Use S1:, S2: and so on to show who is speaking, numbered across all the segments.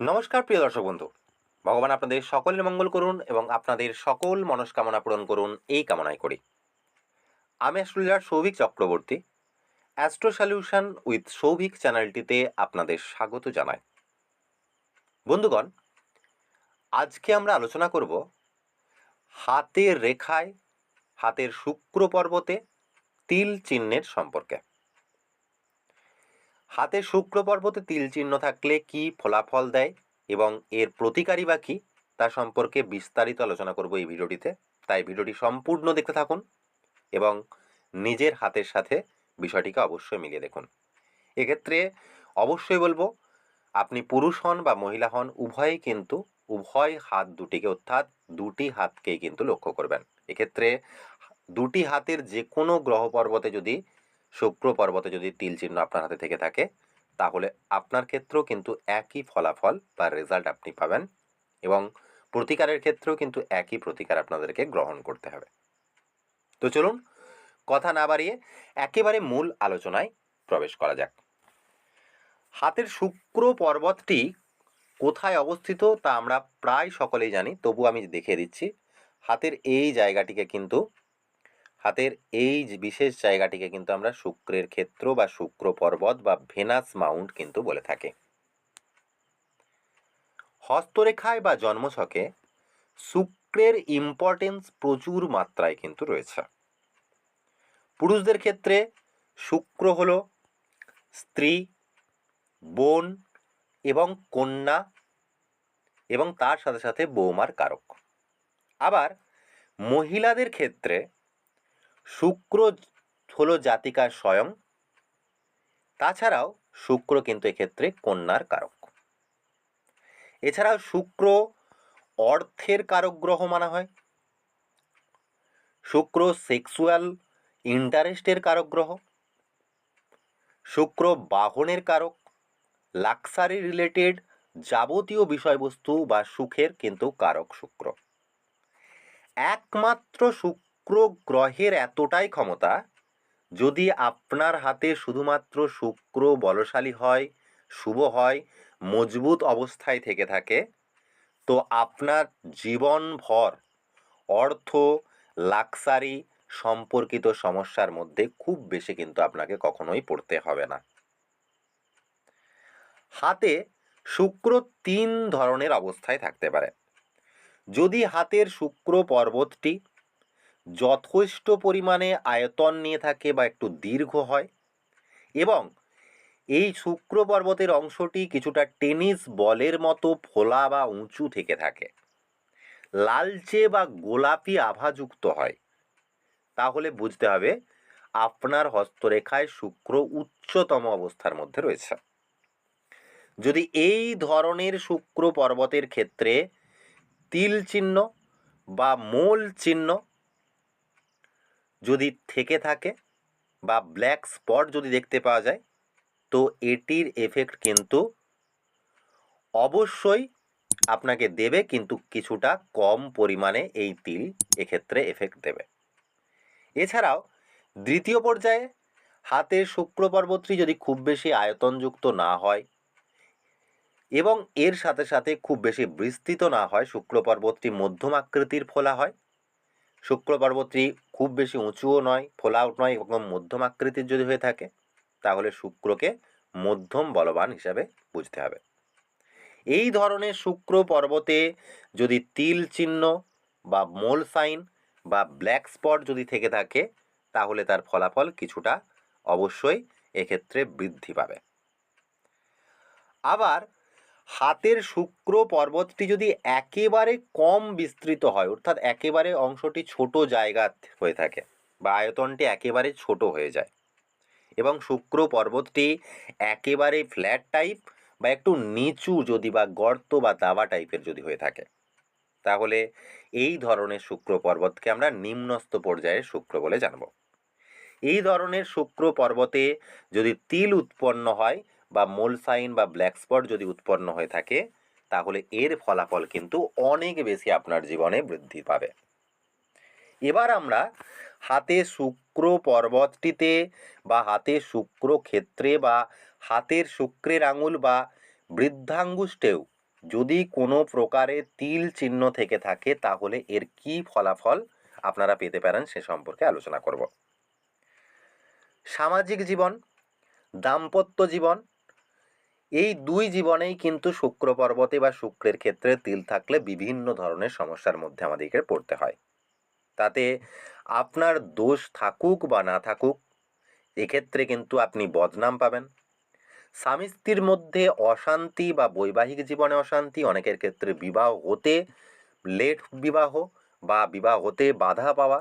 S1: নমস্কার, প্রিয় দর্শক বন্ধু। ভগবান আপনাদের সকলের মঙ্গল করুন এবং আপনাদের সকল মনস্কামনা পূরণ করুন এই কামনাই করি। আমি astrologer Souvik Chakraborty, astro solution with Souvik চ্যানেলটিতে আপনাদের স্বাগত জানাই। বন্ধুগণ, আজকে আমরা আলোচনা করব হাতের রেখায়, হাতের শুক্র পর্বতে তিল চিহ্নের সম্পর্কে। হাতে শুক্র পর্বতে তিল চিহ্ন থাকলে কি ফলাফল দেয় এবং এর প্রতিকারী বা কী, তা সম্পর্কে বিস্তারিত আলোচনা করব এই ভিডিওটিতে। তাই ভিডিওটি সম্পূর্ণ দেখতে থাকুন এবং নিজের হাতের সাথে বিষয়টিকে অবশ্যই মিলিয়ে দেখুন। এক্ষেত্রে অবশ্যই বলব, আপনি পুরুষ হন বা মহিলা হন উভয়ই কিন্তু, উভয় হাত দুটিকে অর্থাৎ দুটি হাতকেই কিন্তু লক্ষ্য করবেন। এক্ষেত্রে দুটি হাতের যে কোনো গ্রহ পর্বতে যদি শুক্র পর্বতে যদি তিল চিহ্ন আপনার হাতে থেকে থাকে, তাহলে আপনার ক্ষেত্রেও কিন্তু একই ফলাফল বা রেজাল্ট আপনি পাবেন এবং প্রতিকারের ক্ষেত্রেও কিন্তু একই প্রতিকার আপনাদেরকে গ্রহণ করতে হবে। তো চলুন কথা না বাড়িয়ে একেবারে মূল আলোচনায় প্রবেশ করা যাক। হাতের শুক্র পর্বতটি কোথায় অবস্থিত তা আমরা প্রায় সকলেই জানি তবু আমি দেখিয়ে দিচ্ছি। হাতের এই জায়গাটিকে কিন্তু হাতের এই বিশেষ জায়গাটিকে কিন্তু আমরা শুক্রের ক্ষেত্র বা শুক্র পর্বত বা ভেনাস মাউন্ট কিন্তু বলে থাকি। হস্তরেখায় বা জন্মছকে শুক্রের ইম্পর্টেন্স প্রচুর মাত্রায় কিন্তু রয়েছে। পুরুষদের ক্ষেত্রে শুক্র হল স্ত্রী, বোন এবং কন্যা এবং তার সাথে সাথে বৌমার কারক। আবার মহিলাদের ক্ষেত্রে শুক্র হলো জাতিকার স্বয়ং। তাছাড়াও শুক্র কিন্তু এক্ষেত্রে কন্যার কারক। এছাড়াও শুক্র অর্থের কারক গ্রহ মানা হয়। শুক্র সেক্সুয়াল ইন্টারেস্টের কারক গ্রহ। শুক্র বাহনের কারক। লাক্সারি রিলেটেড যাবতীয় বিষয়বস্তু বা সুখের কিন্তু কারক শুক্র। একমাত্র শুক্র গ্রহের এতটাই ক্ষমতা, যদি আপনার হাতে শুধুমাত্র শুক্র বলশালী হয়, শুভ হয়, মজবুত অবস্থায় থেকে থাকে, তো আপনার জীবনভর অর্থ, লাক্সারি সম্পর্কিত সমস্যার মধ্যে খুব বেশি কিন্তু আপনাকে কখনোই পড়তে হবে না। হাতে শুক্র তিন ধরনের অবস্থায় থাকতে পারে। যদি হাতের শুক্র পর্বতটি যথেষ্ট পরিমাণে আয়তন নিয়ে থাকে বা একটু দীর্ঘ হয় এবং এই শুক্র পর্বতের অংশটি কিছুটা টেনিস বলের মতো ফোলা বা উঁচু থেকে থাকে। লালচে বা গোলাপি আভাযুক্ত হয়। তাহলে বুঝতে হবে আপনার হস্তরেখায় শুক্র উচ্চতম অবস্থার মধ্যে রয়েছে। যদি এই ধরনের শুক্র পর্বতের ক্ষেত্রে তিল চিহ্ন বা মূল চিহ্ন যদি থেকে থাকে বা ব্ল্যাক স্পট যদি দেখতে পাওয়া যায়, তো এটির এফেক্ট কিন্তু অবশ্যই আপনাকে দেবে, কিন্তু কিছুটা কম পরিমাণে এই তিল এক্ষেত্রে এফেক্ট দেবে। এছাড়াও দ্বিতীয় পর্যায়ে হাতের শুক্র পর্বতটি যদি খুব বেশি আয়তনযুক্ত না হয় এবং এর সাথে সাথে খুব বেশি বিস্তৃত না হয় শুক্র পর্বতটি মধ্যম আকৃতির ফোলা হয় শুক্র পর্বতটি খুব বেশি উঁচুও নয় ফোলাও নয় এবং মধ্যম আকৃতির যদি হয়ে থাকে, তাহলে শুক্রকে মধ্যম বলবান হিসাবে বুঝতে হবে। এই ধরনের শুক্র পর্বতে যদি তিল চিহ্ন বা মোল সাইন বা ব্ল্যাক স্পট যদি থেকে থাকে, তাহলে তার ফলাফল কিছুটা অবশ্যই এক্ষেত্রে বৃদ্ধি পাবে। আবার হাতের শুক্র পর্বতটি যদি একেবারে কম বিস্তৃত হয়, অর্থাৎ একেবারে অংশটি ছোট জায়গা হয়ে থাকে বা আয়তনটি একেবারে ছোট হয়ে যায় এবং শুক্র পর্বতটি একেবারে ফ্ল্যাট টাইপ বা একটু নিচু যদি বা গর্ত বা দাবা টাইপের যদি হয়ে থাকে, তাহলে এই ধরনের শুক্র পর্বতকে আমরা নিম্নস্থ পর্যায়ের শুক্র বলে জানব। এই ধরনের শুক্র পর্বতে যদি তিল উৎপন্ন হয় বা মোল সাইন বা ব্ল্যাক স্পট যদি উৎপন্ন হয়ে থাকে, তাহলে এর ফলাফল কিন্তু অনেক বেশি আপনার জীবনে বৃদ্ধি পাবে। এবার আমরা হাতে শুক্র পর্বতটিতে বা হাতে শুক্র ক্ষেত্রে বা হাতের শুক্রের আঙুল বা বৃদ্ধাঙ্গুষ্ঠেও যদি কোনো প্রকারে তিল চিহ্ন থেকে থাকে, তাহলে এর কি ফলাফল আপনারা পেতে পারেন সে সম্পর্কে আলোচনা করব। সামাজিক জীবন, দাম্পত্য জীবন এই দুই জীবনেই কিন্তু শুক্র পর্বতে বা শুক্রের ক্ষেত্রে তিল থাকলে বিভিন্ন ধরনের সমস্যার মধ্যে আমাদেরকে পড়তে হয়। তাতে আপনার দোষ থাকুক বা না থাকুক, এক্ষেত্রে কিন্তু আপনি বদনাম পাবেন। স্বামী স্ত্রীর মধ্যে অশান্তি বা বৈবাহিক জীবনে অশান্তি অনেকের ক্ষেত্রে বিবাহ হতে লেট বিবাহ বা বিবাহ হতে বাধা পাওয়া।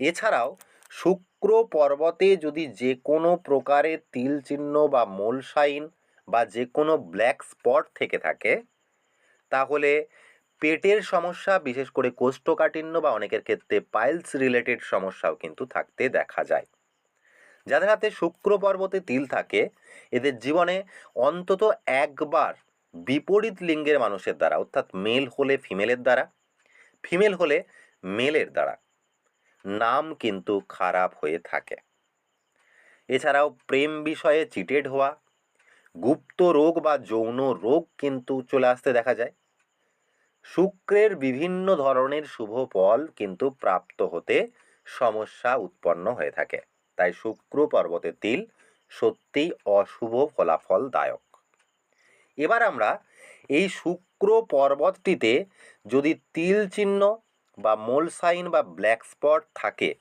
S1: এছাড়াও শুক্র পর্বতে যদি যে কোনো প্রকারের তিল চিহ্ন বা মোলসাইন বা যে কোনো ব্ল্যাক স্পট থেকে থাকে, তাহলে পেটের সমস্যা, বিশেষ করে কোষ্ঠকাঠিন্য বা অনেকের ক্ষেত্রে পাইলস রিলেটেড সমস্যাও কিন্তু থাকতে দেখা যায়। যাদের হাতে শুক্র পর্বতে তিল থাকে, এদের জীবনে অন্তত একবার বিপরীত লিঙ্গের মানুষের দ্বারা, অর্থাৎ মেল হলে ফিমেলের দ্বারা ফিমেল হলে মেলের দ্বারা, নাম কিন্তু খারাপ হয়ে থাকে। এছাড়াও প্রেম বিষয়ে চিটেড হওয়া গুপ্ত রোগ বা যৌন রোগ কিন্তু চলে আসতে দেখা যায়। শুক্রের বিভিন্ন ধরনের শুভ ফল কিন্তু প্রাপ্ত হতে সমস্যা উৎপন্ন হয়ে থাকে। তাই শুক্র পর্বতের তিল সত্যিই অশুভ ফলাফলদায়ক। এবার আমরা এই শুক্র পর্বতটিতে যদি তিল চিহ্ন বা মোল সাইন বা ব্ল্যাক স্পট থাকে,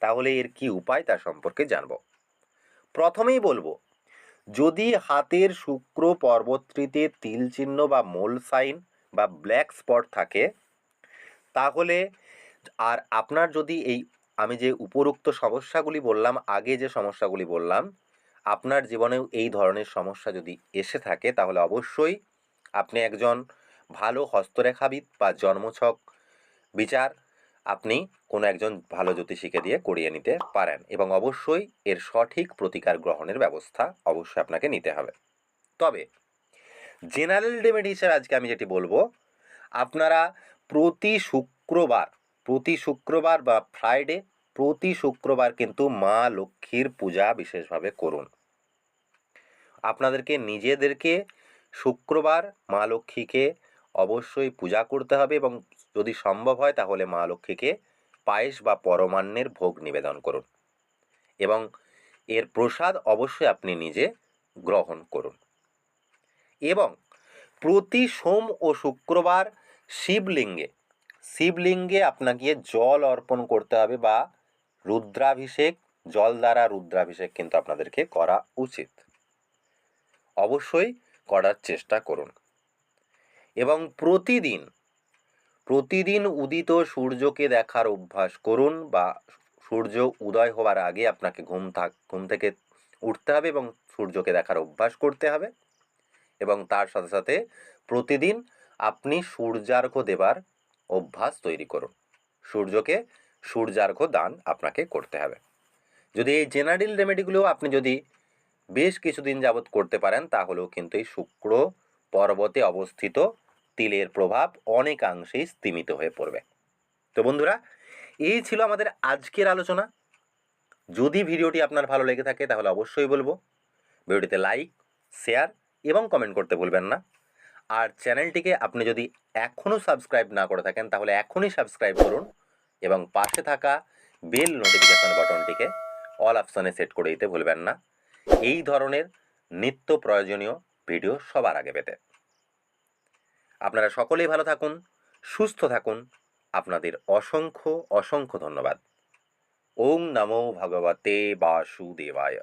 S1: তাহলে এর কি উপায় তা সম্পর্কে জানব। প্রথমেই বলব যদি হাতের শুক্র পর্বতটিতে তিল চিহ্ন বা মোল সাইন বা ব্ল্যাক স্পট থাকে, তাহলে আর আপনার যদি এই, আমি যে উপরোক্ত সমস্যাগুলি বললাম, আগে যে সমস্যাগুলি বললাম, আপনার জীবনেও এই ধরনের সমস্যা যদি এসে থাকে, তাহলে অবশ্যই আপনি একজন ভালো হস্তরেখাবিদ বা জন্মছক বিচার আপনি কোনো একজন ভালো জ্যোতিষীকে দিয়ে করিয়ে নিতে পারেন এবং অবশ্যই এর সঠিক প্রতিকার গ্রহণের ব্যবস্থা অবশ্যই আপনাকে নিতে হবে। তবে জেনারেল রেমেডি হিসেবে আজকে আমি যেটি বলব, আপনারা প্রতি শুক্রবার প্রতি শুক্রবার বা ফ্রাইডে প্রতি শুক্রবার কিন্তু মা লক্ষ্মীর পূজা বিশেষভাবে করুন। আপনাদেরকে নিজেদেরকে শুক্রবার মা লক্ষ্মীকে অবশ্যই পূজা করতে হবে এবং যদি সম্ভব হয় তাহলে মা লক্ষ্মীকে পায়েস বা পরমান্নের ভোগ নিবেদন করুন এবং এর প্রসাদ অবশ্যই আপনি নিজে গ্রহণ করুন। এবং প্রতি সোম ও শুক্রবার শিবলিঙ্গে শিবলিঙ্গে আপনাকে জল অর্পণ করতে হবে বা রুদ্রাভিষেক, জল দ্বারা রুদ্রাভিষেক কিন্তু আপনাদেরকে করা উচিত। অবশ্যই করার চেষ্টা করুন। এবং প্রতিদিন প্রতিদিন উদিত সূর্যকে দেখার অভ্যাস করুন বা সূর্য উদয় হওয়ার আগে আপনাকে ঘুম থাক ঘুম থেকে উঠতে হবে এবং সূর্যকে দেখার অভ্যাস করতে হবে। এবং তার সাথে সাথে প্রতিদিন আপনি সূর্যার্ঘ্য দেবার অভ্যাস তৈরি করুন। সূর্যকে সূর্যার্ঘ্য দান আপনাকে করতে হবে। যদি এই জেনারেল রেমেডিগুলো আপনি যদি বেশ কিছুদিন যাবৎ করতে পারেন, তাহলেও কিন্তু এই শুক্র পর্বতে অবস্থিত তিলের প্রভাব অনেকাংশেই স্তীমিত হয়ে পড়বে। তো বন্ধুরা, এই ছিল আমাদের আজকের আলোচনা। যদি ভিডিওটি আপনার ভালো লেগে থাকে, তাহলে অবশ্যই বলব, ভিডিওটিতে লাইক, শেয়ার এবং কমেন্ট করতে ভুলবেন না। আর চ্যানেলটিকে আপনি যদি এখনও সাবস্ক্রাইব না করে থাকেন, তাহলে এখনই সাবস্ক্রাইব করুন এবং পাশে থাকা বেল নোটিফিকেশন বাটনটিকে অল অপশনে সেট করে দিতে ভুলবেন না। এই ধরনের নিত্য প্রয়োজনীয় ভিডিও সবার আগে পেতে। আপনারা সকলেই ভালো থাকুন সুস্থ থাকুন। আপনাদের অসংখ্য অসংখ্য ধন্যবাদ। ওং নমো ভগবতে বাসুদেবায়।